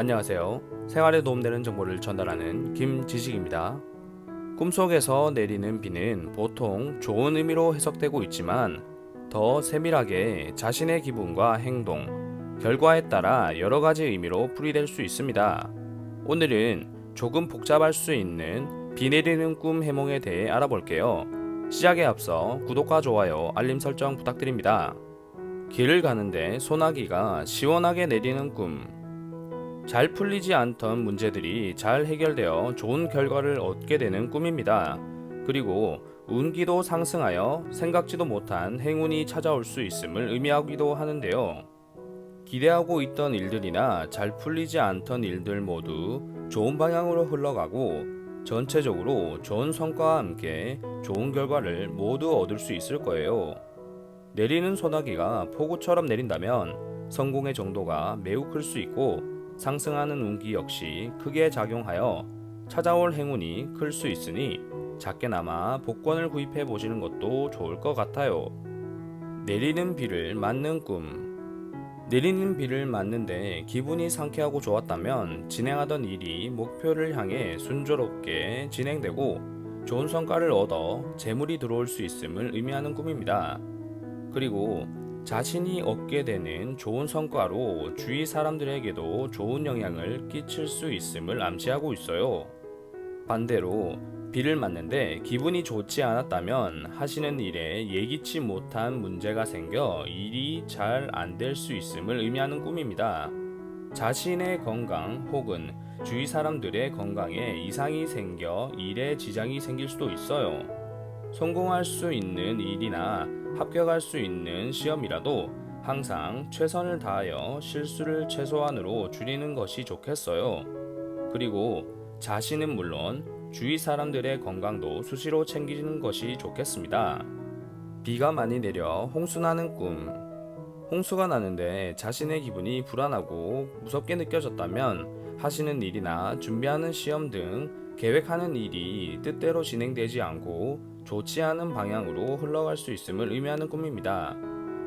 안녕하세요. 생활에 도움되는 정보를 전달하는 김지식입니다. 꿈속에서 내리는 비는 보통 좋은 의미로 해석되고 있지만 더 세밀하게 자신의 기분과 행동, 결과에 따라 여러 가지 의미로 풀이될 수 있습니다. 오늘은 조금 복잡할 수 있는 비 내리는 꿈 해몽에 대해 알아볼게요. 시작에 앞서 구독과 좋아요, 알림 설정 부탁드립니다. 길을 가는데 소나기가 시원하게 내리는 꿈. 잘 풀리지 않던 문제들이 잘 해결되어 좋은 결과를 얻게 되는 꿈입니다. 그리고 운기도 상승하여 생각지도 못한 행운이 찾아올 수 있음을 의미하기도 하는데요. 기대하고 있던 일들이나 잘 풀리지 않던 일들 모두 좋은 방향으로 흘러가고 전체적으로 좋은 성과와 함께 좋은 결과를 모두 얻을 수 있을 거예요. 내리는 소나기가 폭우처럼 내린다면 성공의 정도가 매우 클 수 있고 상승하는 운기 역시 크게 작용하여 찾아올 행운이 클 수 있으니 작게나마 복권을 구입해 보시는 것도 좋을 것 같아요. 내리는 비를 맞는 꿈. 내리는 비를 맞는데 기분이 상쾌하고 좋았다면 진행하던 일이 목표를 향해 순조롭게 진행되고 좋은 성과를 얻어 재물이 들어올 수 있음을 의미하는 꿈입니다. 그리고 자신이 얻게 되는 좋은 성과로 주위 사람들에게도 좋은 영향을 끼칠 수 있음을 암시하고 있어요. 반대로 비를 맞는데 기분이 좋지 않았다면 하시는 일에 예기치 못한 문제가 생겨 일이 잘 안 될 수 있음을 의미하는 꿈입니다. 자신의 건강 혹은 주위 사람들의 건강에 이상이 생겨 일에 지장이 생길 수도 있어요. 성공할 수 있는 일이나 합격할 수 있는 시험이라도 항상 최선을 다하여 실수를 최소한으로 줄이는 것이 좋겠어요. 그리고 자신은 물론 주위 사람들의 건강도 수시로 챙기는 것이 좋겠습니다. 비가 많이 내려 홍수 나는 꿈. 홍수가 나는데 자신의 기분이 불안하고 무섭게 느껴졌다면 하시는 일이나 준비하는 시험 등 계획하는 일이 뜻대로 진행되지 않고 좋지 않은 방향으로 흘러갈 수 있음을 의미하는 꿈입니다.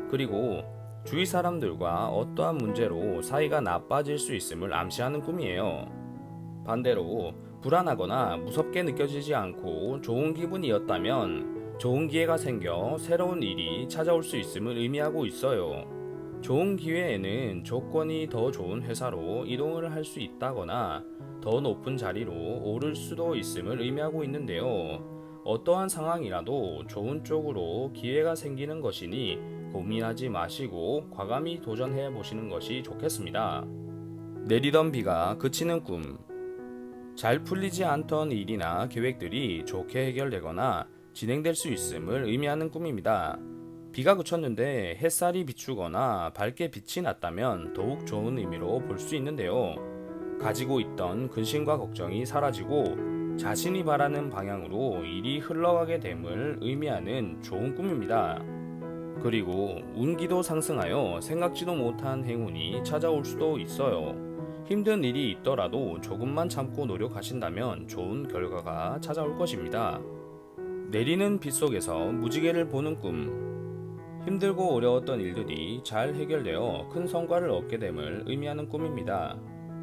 그리고 주위 사람들과 어떠한 문제로 사이가 나빠질 수 있음을 암시하는 꿈이에요. 반대로 불안하거나 무섭게 느껴지지 않고 좋은 기분이었다면 좋은 기회가 생겨 새로운 일이 찾아올 수 있음을 의미하고 있어요. 좋은 기회에는 조건이 더 좋은 회사로 이동을 할 수 있다거나 더 높은 자리로 오를 수도 있음을 의미하고 있는데요. 어떠한 상황이라도 좋은 쪽으로 기회가 생기는 것이니 고민하지 마시고 과감히 도전해 보시는 것이 좋겠습니다. 내리던 비가 그치는 꿈. 잘 풀리지 않던 일이나 계획들이 좋게 해결되거나 진행될 수 있음을 의미하는 꿈입니다. 비가 그쳤는데 햇살이 비추거나 밝게 빛이 났다면 더욱 좋은 의미로 볼 수 있는데요. 가지고 있던 근심과 걱정이 사라지고 자신이 바라는 방향으로 일이 흘러가게 됨을 의미하는 좋은 꿈입니다. 그리고 운기도 상승하여 생각지도 못한 행운이 찾아올 수도 있어요. 힘든 일이 있더라도 조금만 참고 노력하신다면 좋은 결과가 찾아올 것입니다. 내리는 빗 속에서 무지개를 보는 꿈. 힘들고 어려웠던 일들이 잘 해결되어 큰 성과를 얻게 됨을 의미하는 꿈입니다.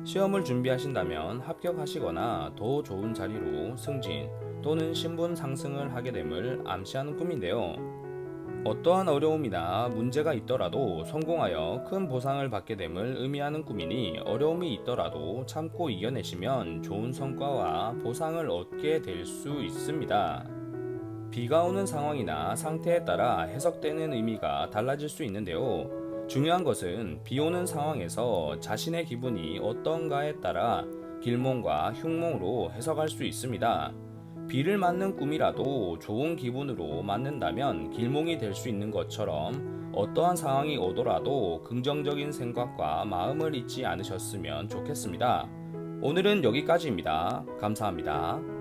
시험을 준비하신다면 합격하시거나 더 좋은 자리로 승진 또는 신분 상승을 하게 됨을 암시하는 꿈인데요. 어떠한 어려움이나 문제가 있더라도 성공하여 큰 보상을 받게 됨을 의미하는 꿈이니 어려움이 있더라도 참고 이겨내시면 좋은 성과와 보상을 얻게 될 수 있습니다. 비가 오는 상황이나 상태에 따라 해석되는 의미가 달라질 수 있는데요. 중요한 것은 비 오는 상황에서 자신의 기분이 어떤가에 따라 길몽과 흉몽으로 해석할 수 있습니다. 비를 맞는 꿈이라도 좋은 기분으로 맞는다면 길몽이 될 수 있는 것처럼 어떠한 상황이 오더라도 긍정적인 생각과 마음을 잊지 않으셨으면 좋겠습니다. 오늘은 여기까지입니다. 감사합니다.